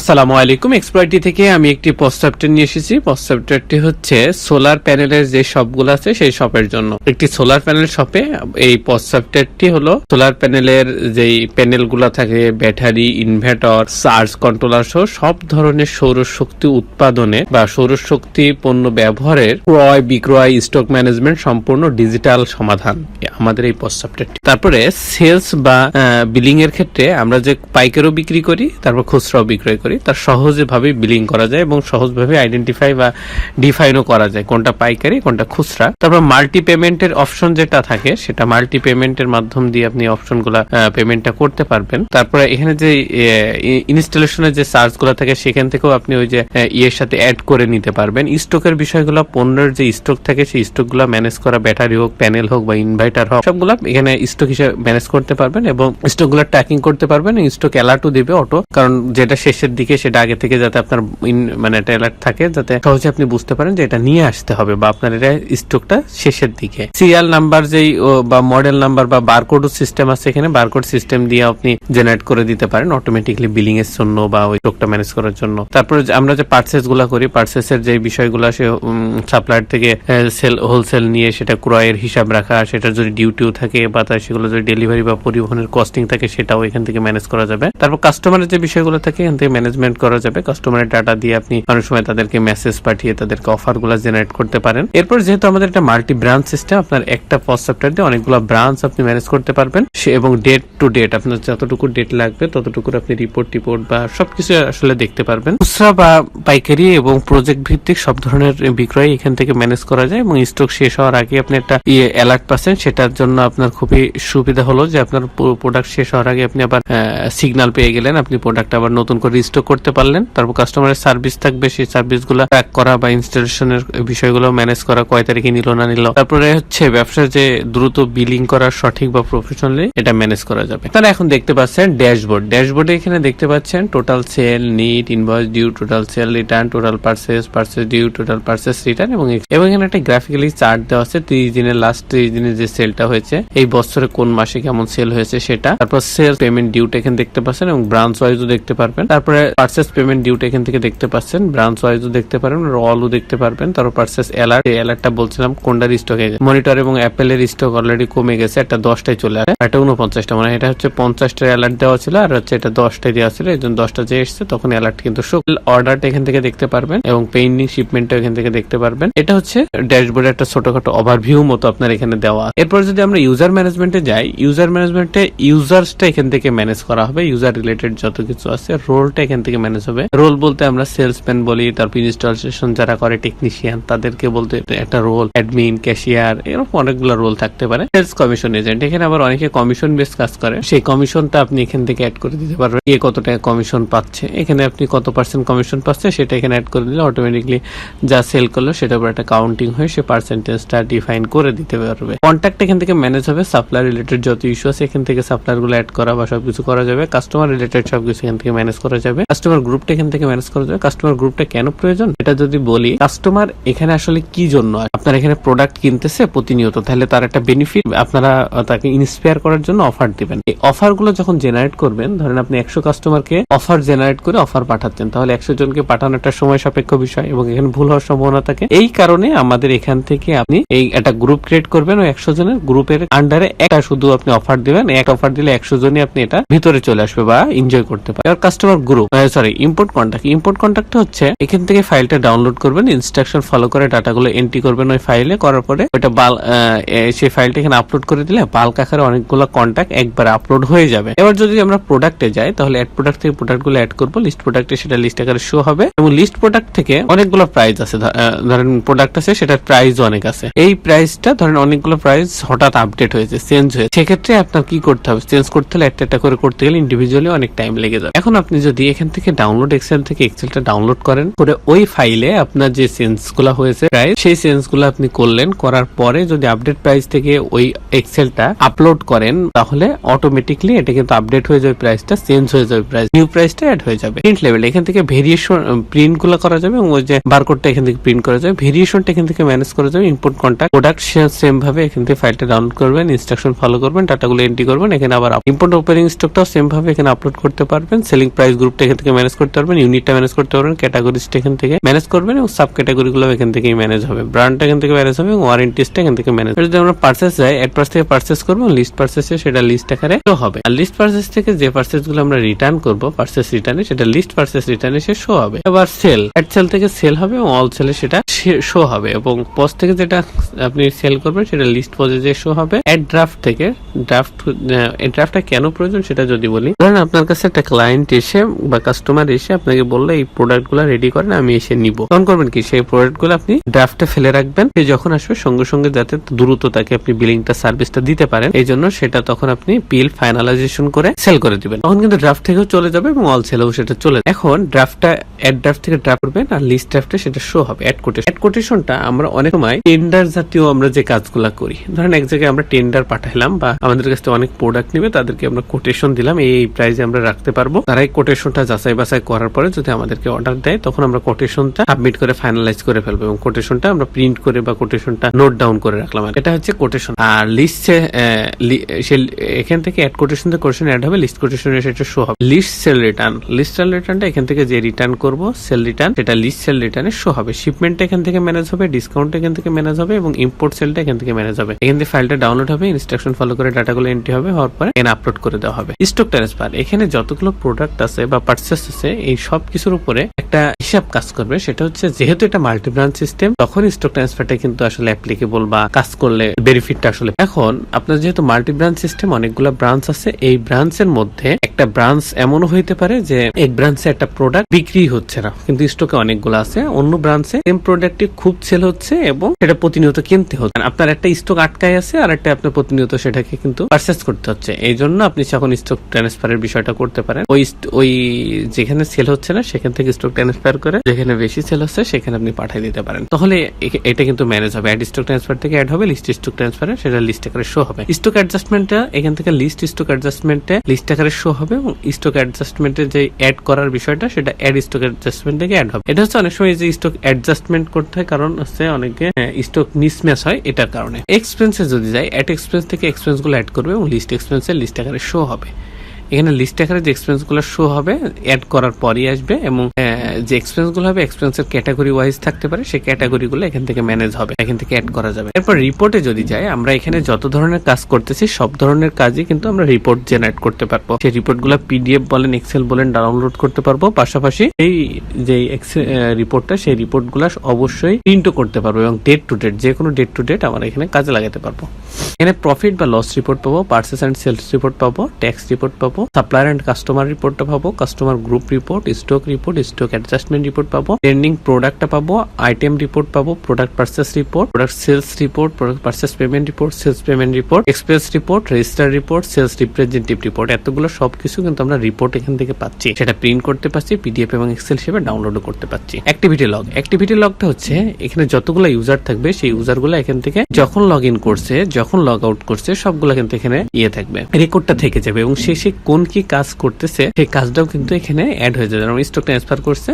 আসসালামু আলাইকুম। এক্সপ্লয়টি থেকে আমি একটি পোস্টারটি নিয়ে এসেছি। পোস্টারটি হচ্ছে সোলার প্যানেলের যে শপগুলো আছে, সেই শপের জন্য। একটি সোলার প্যানেল শপে এই পোস্টারটি হলো সোলার প্যানেলের যেই প্যানেলগুলো থাকে ব্যাটারি ইনভার্টার চার্জ কন্ট্রোলার সহ সব ধরনের সৌরশক্তি উৎপাদনে বা সৌরশক্তি পণ্য ব্যবহারের ক্রয়, বিক্রয় স্টক ম্যানেজমেন্ট সম্পূর্ণ ডিজিটাল সমাধান। আমাদের এই পোস্টারটি তারপরে সেলস বা বিলিং এর ক্ষেত্রে আমরা যে পাইকারও বিক্রি করি, তারপর খুচরাও বিক্রয় করি। তার সহজে ভাবে বিলিং করা যায় এবং সহজভাবে আইডেন্টিফাই বা ডিফাইনও করা যায় কোনটা পাইকারি, কোনটা খুচরা। তারপর মাল্টি পেমেন্টের অপশন যেটা থাকে, সেটা মাল্টি পেমেন্টের মাধ্যম দিয়ে আপনি অপশনগুলো পেমেন্টটা করতে পারবেন। তারপরে এখানে যে ইনস্টলেশনের যে চার্জগুলো থাকে, সেখান থেকেও আপনি ওই যে ইয়ের সাথে অ্যাড করে নিতে পারবেন। স্টকের বিষয়গুলো, পণ্যের যে স্টক থাকে, সেই স্টকগুলো ম্যানেজ করা ব্যাটারি হোক প্যানেল হোক বা ইনভার্টার হোক, সবগুলো এখানে স্টক হিসেবে ম্যানেজ করতে পারবেন এবং স্টকগুলো ট্র্যাকিং করতে পারবেন স্টক অ্যালার্টও দিবে অটো কারণ যেটা শেষের দিকে সেটা আগে থেকে যাতে আপনার মানে একটা অ্যালার্ট থাকে, যাতে সহজে আপনি বুঝতে পারেন যে এটা নিয়ে আসতে হবে বা আপনার এটা স্টকটা শেষের দিকে। সিরিয়াল নাম্বার যেই বা মডেল নাম্বার বা বারকোড সিস্টেম আছে এখানে বারকোড সিস্টেম দিয়ে আপনি জেনারেট করে দিতে পারেন অটোমেটিকলি বিলিং এর জন্য বা ওই স্টকটা ম্যানেজ করার জন্য। তারপরে আমরা যে পার্সেসগুলা করি পার্সেসের যে বিষয়গুলো সে সাপ্লায়ার থেকে সেল হোলসেল নিয়ে সেটা ক্রয়ের হিসাব রাখা সেটা যদি ডিউটিও থাকে বা তার সেগুলো যদি ডেলিভারি বা পরিবহনের কস্টিং থাকে, সেটাও এখান থেকে ম্যানেজ করা যাবে। তারপর কাস্টমারের যে বিষয়গুলো থাকে, এখান থেকে ম্যানেজমেন্ট করা যাবে। কাস্টমারের ডাটা দিয়ে আপনি অনেক সময় তাদেরকে মেসেজ পাঠিয়ে তাদেরকে অফারগুলো জেনারেট করতে পারেন। এরপর যেহেতু আমাদের একটা মাল্টি ব্রাঞ্চ সিস্টেম আপনার একটা পোস্ট সফটওয়্যার দিয়ে অনেকগুলো ব্রাঞ্চ আপনি ম্যানেজ করতে পারবেন। এবং ডেট টু ডেট আপনার যতটুকু ডেট লাগবে ততটুকু আপনি রিপোর্ট টিপোর্ট বা সবকিছু আসলে দেখতে পারবেন। খুচরা বা পাইকারি এবং প্রজেক্ট ভিত্তিক সব ধরনের বিক্রয় এখান থেকে ম্যানেজ করা যায় এবং স্টক শেষ হওয়ার আগে আপনি একটা ইয়ে অ্যালার্ট পাচ্ছেন, সেটার জন্য আপনার খুবই সুবিধা হলো যে আপনার প্রোডাক্ট শেষ হওয়ার আগে আপনি আবার সিগন্যাল পেয়ে গেলেন, আপনি প্রোডাক্ট আবার নতুন করে রিস্টক করতে পারলেন, তারপর কাস্টমারের সার্ভিস থাকবে সেই সার্ভিসগুলো ট্র্যাক করা বা ইনস্টলেশনের বিষয়গুলো ম্যানেজ করা কয় তারিখে নিল, না নিল। তারপরে হচ্ছে ব্যবসার যে দ্রুত বিলিং করা সঠিক বা প্রফেশনালি এটা ম্যানেজ করা যাবে। তাহলে এখন দেখতে পাচ্ছেন ড্যাশবোর্ড ড্যাশবোর্ডে এখানে দেখতে পাচ্ছেন total sale net invoice due total sale return total purchase purchase due total purchase return এবং এবং এখানে একটা গ্রাফিক্যালি চার্ট দেওয়া আছে, ত্রিশ দিনের লাস্ট ত্রিশ দিনের যে সেলটা হয়েছে, এই বছরে কোন মাসে কেমন সেল হয়েছে সেটা। তারপর সেল পেমেন্ট ডিউটা এখানে দেখতে পাচ্ছেন এবং ব্রাঞ্চ ওয়াইজও দেখতে পারবেন। তারপরে পার্সেস পেমেন্ট ডিউটা এখান থেকে দেখতে পাচ্ছেন। ব্রাঞ্চ ওয়াইজও দেখতে পারবেন রলও দেখতে পারবেন। তারপর পার্সেস অ্যালার্ট এই অ্যালার্টটা বলছিলাম কোনটার স্টকে মনিটর এবং অ্যাপেলের স্টক অলরেডি কমে গেছে, একটা দশটায় চলে আসে। একটা উনপঞ্চাশটা মানে এটা হচ্ছে পঞ্চাশটার অ্যালার্ট দেওয়া ছিল, আর হচ্ছে এটা দশটায় দেওয়া ছিল এই জন্য দশটা যে এসছে, তখন অ্যালার্ট কিন্তু শো অর্ডারটা এখান থেকে দেখতে পারবেন, এবং পেন্ডিং শিপমেন্টটা এখান থেকে দেখতে পারবেন। এটা হচ্ছে ড্যাশবোর্ডে একটা ছোটখাটো ওভারভিউ মতো আপনার এখানে দেওয়া এরপর যদি আমরা ইউজার ম্যানেজমেন্টে যাই ইউজার ম্যানেজমেন্টে ইউজার্সটা এখান থেকে ম্যানেজ করা হবে ইউজার রিলেটেড যত কিছু আছে রোলটা এখান থেকে ম্যানেজ হবে। রোল বলতে আমরা সেলসম্যান বলি, তারপর ইনস্টলেশন যারা করে টেকনিশিয়ান তাদেরকে বলতে একটা রোল অ্যাডমিন ক্যাশিয়ার এরকম অনেকগুলো রোল থাকতে পারে। সেলস কমিশন এজেন্ট এখানে আবার অনেকে কমিশন বেস কাজ করে। সেই কমিশনটা আপনি এখান থেকে অ্যাড করে দিতে পারবেন। কে কত টাকা কমিশন পাচ্ছে, এখানে আপনি কত পার্সেন্ট কমিশন পাচ্ছে, সেটা এখানে অ্যাড করে দিলে অটোমেটিকলি যা সেল করল, সেটার উপর একটা কাউন্টিং হয়ে সে পার্সেন্টেজটা ডিফাইন করে দিতে পারবে। কন্ট্যাক্ট এখান থেকে ম্যানেজ হবে সাপ্লাই রিলেটেড যত ইস্যু আছে, এখান থেকে সাপ্লায়ারগুলো অ্যাড করা বা সবকিছু করা যাবে। কাস্টমার রিলেটেড সবকিছু এখান থেকে ম্যানেজ করা যাবে। কাস্টমার গ্রুপটা এখান থেকে ম্যানেজ করা যাবে কাস্টমার গ্রুপটা কেন প্রয়োজন? এটা যদি বলি কাস্টমার এখানে আসলে কি জন্য আপনার এখানে প্রোডাক্ট কিনতেছে প্রতিনিয়ত, তাহলে তার একটা বেনিফিট আপনারা তাকে ইন্সপায়ার করার জন্য অফার দিবেন। এই অফারগুলো যখন জেনারেট করবেন, ধরেন আপনি একশো কাস্টমারকে অফার জেনারেট করে অফার পাঠাচ্ছেন, তাহলে একশো জনকে পাঠানো একটা সময় সাপেক্ষ বিষয় এবং এখানে ভুল হওয়ার সম্ভাবনা থাকে। এই কারণে আমাদের এখান থেকে আপনি এই একটা গ্রুপ ক্রিয়েট করবেন ওই একশো জনের গ্রুপের আন্ডারে একটা শুধু আপনি অফার দিবেন, এক অফার দিলে একশো জনই আপনি এটা ভিতরে চলে আসবে বা এনজয় করতে এবার customer group sorry import contact import contact হচ্ছে এখান থেকে ফাইলটা ডাউনলোড করবেন ইনস্ট্রাকশন ফলো করে ডাটাগুলো এন্ট্রি করবেন ওই ফাইলে করার পরে ওইটা বাল সেই ফাইলটা এখানে আপলোড করে দিলে বাল্ক আকারে অনেকগুলো কন্ট্যাক্ট একবার আপলোড হয়ে যাবে। এবার যদি আমরা প্রোডাক্টে যাই, তাহলে অ্যাড প্রোডাক্ট থেকে প্রোডাক্টগুলো অ্যাড করব লিস্ট প্রোডাক্টে সেটা লিস্ট আকারে শো হবে। এবং লিস্ট প্রোডাক্ট থেকে অনেকগুলো প্রাইস আছে ধরেন প্রোডাক্ট আছে, সেটার প্রাইস অনেক আছে। এই প্রাইসটা ধরেন অনেকগুলো প্রাইস হঠাৎ আপডেট হয়েছে চেঞ্জ হয়েছে। সেক্ষেত্রে আপনার কি করতে হবে? চেঞ্জ করতে হলে একটা একটা করে করতে গেলে ইন্ডিভিজুয়ালি অনেক টাইম লেগে যাবে। এখন আপনি যদি এখান থেকে ডাউনলোড এক্সেল থেকে এক্সেলটা ডাউনলোড করেন। করে ওই ফাইলে আপনার যে চেঞ্জগুলা হয়েছে প্রাইস সেই চেঞ্জগুলো আপনি করলেন। করার পরে যদি আপডেট প্রাইস থেকে ওই এক্সেলটা আপলোড করেন, তাহলে অটোমেটিকলি এটা কিন্তু আপডেট হয়ে যাবে প্রাইসটা চেঞ্জ হয়ে যাবে প্রাইস নিউ প্রাইসটা অ্যাড হয়ে যাবে। প্রিন্ট লেভেল এখান থেকে ভেরিয়েশন প্রিন্টগুলো করা যাবে এবং ওই যে বারকোডটা এখান থেকে প্রিন্ট করা যাবে। ভেরিয়েশনটা এখান থেকে ম্যানেজ করা যাবে ইনপুট কন্ট্যাক্ট প্রোডাক্ট সেম ভাবে এখান থেকে ফাইলটা ডাউনলোড করবেন ইনস্ট্রাকশন ফলো করবেন ডাটাগুলো এন্ট্রি করবেন, এখানে আবার ইম্পোর্ট ওপেনিং স্টকটাও সেম ভাবে এখানে আপলোড করতে পারবেন। সেলিং প্রাইস গ্রুপটা এখান থেকে ম্যানেজ করতে পারবেন ইউনিটটা ম্যানেজ করতে পারবেন ক্যাটাগরিজটা এখান থেকে ম্যানেজ করবেন এবং সাব ক্যাটাগরি গুলো এখান থেকেই ম্যানেজ হবে। ব্র্যান্ডটা এখান থেকে ম্যানেজ হবে এবং ওয়ারেন্টিসটা এখান থেকে ম্যানেজ যদি আমরা পার্সেস যাই অ্যাড পার্স থেকে পার্সেস করব লিস্ট পার্সেসে সেটা লিস্ট আকারে শো হবে। আর লিস্ট পার্সেস থেকে যে পার্সেসগুলো আমরা রিটার্ন করব পার্সেস রিটার্নে সেটা লিস্ট পার্সেস রিটার্নে সে শো হবে। এবার সেল অ্যাড সেল থেকে সেল হবে এবং অল সেলে সেটা শো হবে এবং পজ থেকে যেটা আপনি সেল করবেন, সেটা লিস্ট পজে যে শো হবে। অ্যাড ড্রাফট থেকে ড্রাফট ড্রাফটটা কেন প্রয়োজন সেটা যদি বলি। ধরেন আপনার কাছে একটা ক্লায়েন্ট এসে বা কাস্টমার এসে আপনাকে বলল, এই প্রোডাক্টগুলো রেডি করেন, আমি এসে নিব। তখন করবেন কি? সেই প্রোডাক্টগুলো আপনি ড্রাফটে ফেলে রাখবেন। সে যখন আসবে, সঙ্গে সঙ্গে যাতে দ্রুত তাকে আপনি বিলিংটা সার্ভিসটা দিতে পারেন। এই জন্য সেটা তখন আপনি বিল ফাইনালাইজেশন করে সেল করে দিবেন। তখন কিন্তু ড্রাফট থেকেও চলে যাবে এবং অল সেলেও সেটা চলে এখন ড্রাফটটা অ্যাড ড্রাফট থেকে ড্রাফট করবেন আর লিস্ট ড্রাফটে সেটা শো হবে অ্যাড কোটেশন অ্যাড কোটেশনটা আমরা অনেক সময় টেন্ডার জাতীয় আমরা যে কাজগুলা করি, ধরেন এক জায়গায় আমরা টেন্ডার পাঠাইলাম বা আমাদের কাছে অনেক প্রোডাক্ট নিবে, তাদেরকে আমরা কোটেশন দিলাম, এই প্রাইসে আমরা রাখতে পারব। তারাই কোটেশনটা যাচাই বাছাই করার পরে যদি আমাদেরকে অর্ডার দেয়, তখন আমরা কোটেশনটা সাবমিট করে ফাইনালাইজ করে ফেলব এবং কোটেশনটা আমরা প্রিন্ট করে বা কোটেশনটা নোট ডাউন করে রাখলাম এটা হচ্ছে কোটেশন আর লিস্টে এখান থেকে অ্যাড কোটেশন থেকে কোটেশন অ্যাড হবে লিস্ট কোটেশন সেটা শো হবে। List sale return list sale রিটার্নটা এখান থেকে যে রিটার্ন করব সেল রিটার্ন সেটা লিস্ট সেল রিটার্নে শো হবে। শিপমেন্টটা এখান থেকে ম্যানেজ হবে ডিসকাউন্ট এখান থেকে ম্যানেজ হবে এবং ইম্পোর্ট সেলটা এখান থেকে ম্যানেজ হবে। এখান থেকে ফাইলটা ডাউনলোড হবে ইনস্ট্রাকশন ফলো করে ডাটাগুলো এন্ট্রি হবে, হওয়ার পরে এখানে আপলোড করে দেওয়া হবে। স্টক ট্রান্সফার এখানে যতগুলো প্রোডাক্ট আছে বা পার্চেস আছে এই সব কিছুর উপরে একটা হিসাব কাজ করবে, সেটা হচ্ছে যেহেতু এটা মাল্টি ব্রাঞ্চ সিস্টেম তখন স্টক ট্রান্সফারটা কিন্তু আসলে অ্যাপ্লিকেবল বা কাজ করলে বেনিফিটটা আসলে এখন আপনার যেহেতু মাল্টি ব্রাঞ্চ সিস্টেম অনেকগুলো ব্রাঞ্চ আছে, এই ব্রাঞ্চের মধ্যে একটা ব্রাঞ্চ এমনও হইতে পারে যে এক ব্রাঞ্চে একটা প্রোডাক্ট বিক্রি হচ্ছে না, কিন্তু স্টকে অনেকগুলো আছে। অন্য ব্রাঞ্চে সেম প্রোডাক্টটি খুব সেল হচ্ছে এবং সেটা প্রতিনিয়ত কিনতে হচ্ছে। আপনার একটা স্টক আটকায় আছে, আর একটা আপনার প্রতিনিয়ত সেটাকে কিন্তু পারচেস করতে হচ্ছে। এই জন্য আপনি যখন স্টক ট্রান্সফারের বিষয়টা করতে পারেন, ওই ওই যেখানে সেল হচ্ছে না, সেখান থেকে স্টক ট্রান্সফার করে, যেখানে বেশি সেল হচ্ছে, সেখানে আপনি পাঠিয়ে দিতে পারেন। তাহলে এটা কিন্তু ম্যানেজ হবে। অ্যাড স্টক ট্রান্সফার থেকে অ্যাড হবে লিস্ট স্টক ট্রান্সফারে সেটা লিস্ট আকারে শো হবে। স্টক অ্যাডজাস্টমেন্টটা এখান থেকে লিস্ট স্টক অ্যাডজাস্টমেন্টে লিস্ট আকারে শো হবে এবং স্টক অ্যাডজাস্টমেন্টের যে অ্যাড করার বিষয়টা, সেটা অ্যাড স্টক অ্যাডজাস্টমেন্ট থেকে অ্যাড হবে। এটা হচ্ছে অনেক সময় যে স্টক অ্যাডজাস্টমেন্ট করতে হয়, কারণ হচ্ছে অনেকে স্টক মিসম্যাচ হয় এটার কারণে। এক্সপেন্সে যদি যায় অ্যাড এক্সপেন্স থেকে এক্সপেন্সগুলো অ্যাড করবে এবং লিস্ট এক্সপেন্সের লিস্ট আকারে শো হবে। এখানে লিস্ট আকারে যে এক্সপেন্সগুলো শো হবে অ্যাড করার পরই আসবে এবং যে এক্সপেন্সগুলো হবে এক্সপেন্সের ক্যাটাগরি ওয়াইজ থাকতে পারে, সেই ক্যাটাগরি গুলো এখান থেকে ম্যানেজ হবে, এখান থেকে অ্যাড করা যাবে। এরপর রিপোর্টে যদি যাই, আমরা এখানে যত ধরনের কাজ করতেছি, সব ধরনের কাজই কিন্তু আমরা রিপোর্ট জেনারেট করতে পারব। সেই রিপোর্টগুলো পিডিএফ বলেন এক্সেল বলেন ডাউনলোড করতে পারব। পাশাপাশি এই যে রিপোর্টটা সেই রিপোর্টগুলো অবশ্যই প্রিন্টও করতে পারব এবং ডেট টু ডেট যে কোনো ডেট টু ডেট আমরা এখানে কাজে লাগাতে পারব। এখানে প্রফিট বা লস রিপোর্ট পাবো পার্সেস অ্যান্ড সেলস রিপোর্ট পাবো ট্যাক্স রিপোর্ট পাবো সাপ্লায়ার অ্যান্ড কাস্টমার রিপোর্টটা পাবো customer group report stock report stock adjustment report পাবো। ট্রেন্ডিং প্রোডাক্টটা পাবো আইটেম রিপোর্ট পাবো product purchase report product sales report product purchase payment report sales payment report express report register report sales representative report এতগুলো সবকিছু কিন্তু আমরা report এখান থেকে পাচ্ছি। সেটা প্রিন্ট করতে পারছি পিডিএফ এবং এক্সেল হিসেবে ডাউনলোডও করতে পারছি। অ্যাক্টিভিটি লগ অ্যাক্টিভিটি লগটা হচ্ছে, এখানে যতগুলো ইউজার থাকবে, সেই ইউজারগুলো এখান থেকে যখন লগ ইন করছে, যখন লগ আউট করছে, সবগুলো কিন্তু এখানে ইয়ে থাকবে রেকর্ডটা থেকে যাবে এবং শেষে কোন কি কাজ করতেছে, সেই কাজটাও কিন্তু এখানে অ্যাড হয়ে যাবে। যেমন স্টক ট্রান্সফার করছে,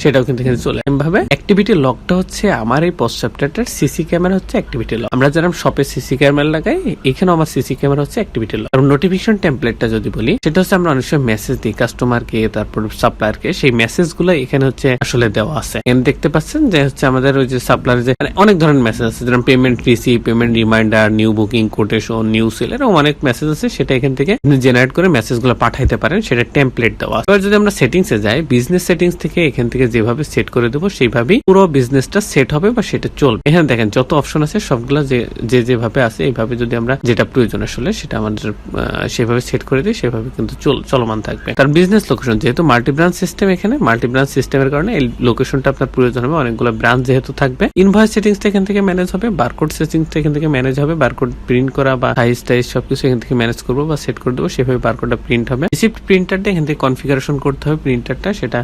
সেটাও কিন্তু এখানে চলে। ভাবে অ্যাক্টিভিটি লগটা হচ্ছে আমার এই পোস্ট চ্যাপ্টারটার সিসি ক্যামেরা হচ্ছে অ্যাক্টিভিটি লগ আমরা যেরকম শপে সিসি ক্যামেরা লাগাই, এখানেও আমার সিসি ক্যামেরা হচ্ছে অ্যাক্টিভিটি লগ আর নোটিফিকেশন টেমপ্লেটটা যদি বলি, সেটা হচ্ছে আমরা অনেক সময় মেসেজ দিই কাস্টমারকে তারপর সাপ্লায়ারকে সেই মেসেজগুলো এখানে হচ্ছে আসলে দেওয়া আছে। এখানে দেখতে পাচ্ছেন যে হচ্ছে আমাদের ওই যে সাপ্লায়ার যে মানে অনেক ধরনের মেসেজ আছে। যেরকম payment receive payment reminder new booking quotation new sale এরকম অনেক মেসেজ আছে। সেটা এখান থেকে জেনারেট করে মেসেজ গুলো পাঠাইতে পারেন, সেটা টেমপ্লেট দেওয়া এবার যদি আমরা সেটিংস যাই বিজনেস সেটিংস থেকে এখান থেকে যেভাবে সেট করে দেবো, সেইভাবেই পুরো বিজনেসটা সেট হবে বা সেটা চলবে। এখানে দেখেন, যত অপশন আছে, সবগুলো যে যেভাবে আছে, এইভাবে যদি আমরা যেটা প্রয়োজন আসলে, সেটা আমাদের সেভাবে সেট করে দিই, সেভাবে কিন্তু চলমান থাকবে। তার বিজনেস লোকেশন যেহেতু মাল্টি ব্রাঞ্চ সিস্টেম এখানে মাল্টি ব্রাঞ্চ সিস্টেমের কারণে এই লোকেশনটা আপনার প্রয়োজন হবে, অনেকগুলো ব্রাঞ্চ যেহেতু থাকবে। ইনভয়েস সেটিংসটা এখান থেকে ম্যানেজ হবে বারকোড সেটিংসটা এখান থেকে ম্যানেজ হবে বারকোড প্রিন্ট করা বা সাইজ টাইজ সবকিছু এখান থেকে ম্যানেজ করব বা সেট করে দেবো, সেভাবে বারকোডটা প্রিন্ট হবে। রিসিপ্ট প্রিন্টারটা এখান থেকে কনফিগারেশন করতে হবে প্রিন্টারটা সেটা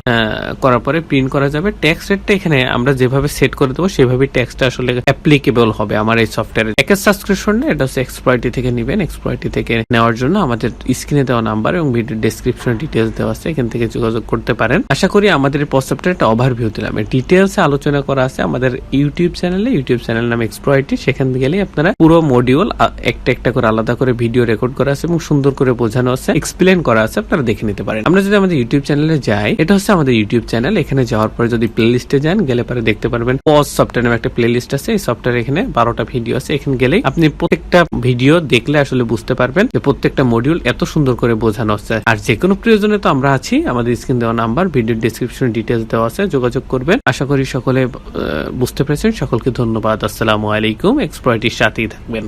করার পরে প্রিন্ট করা যাবে। ট্যাক্স রেটটা এখানে আমরা যেভাবে সেট করে দেবো সেভাবে ট্যাক্সটা আসলে অ্যাপ্লিকেবল হবে আমার এই সফটওয়্যারে প্যাকেজ সাবস্ক্রিপশন এটা হচ্ছে এক্সপ্লয়টি থেকে নেবেন। এক্সপ্লয়টি থেকে নেওয়ার জন্য আমাদের স্ক্রিনে দেওয়া নাম্বার এবং ভিডিও ডেসক্রিপশনে ডিটেলস দেওয়া আছে। এখান থেকে যোগাযোগ করতে পারেন। আশা করি আমাদের এই প্রস্তাবটা একটা ওভারভিউ দিলাম। ডিটেলস আলোচনা করা আছে আমাদের ইউটিউব চ্যানেলে ইউটিউব চ্যানেল নাম এক্সপ্লয়টি সেখান থেকে গেলে আপনারা পুরো মডিউল একটা একটা করে আলাদা করে ভিডিও রেকর্ড করা আছে এবং সুন্দর করে বোঝানো আছে। এক্সপ্লেন করা আছে, আপনারা দেখে নিতে পারেন। আমরা যদি আমাদের ইউটিউব চ্যানেলে যাই, এটা হচ্ছে আমাদের ইউটিউব চ্যানেল এখানে যাওয়ার পরে যদি প্লে লিস্টে যান, গেলে পরে দেখতে পারবেন পজ সফটওয়্যার নামে একটা প্লে লিস্ট আছে, এই সফটওয়্যার এখানে বারোটা ভিডিও আছে। এখানে গেলেই আপনি প্রত্যেকটা ভিডিও দেখলে আসলে বুঝতে পারবেন যে প্রত্যেকটা মডিউল এত সুন্দর করে বোঝানো হচ্ছে আর যে কোনো প্রয়োজনে তো আমরা আছি, আমাদের স্ক্রিন দেওয়া নাম্বার ভিডিও ডিসক্রিপশনে ডিটেলস দেওয়া আছে, যোগাযোগ করবেন। আশা করি সকলে বুঝতে পেরেছেন। সকলকে ধন্যবাদ। আসসালামু আলাইকুম। এক্সপ্লয়টির সাথেই থাকবেন।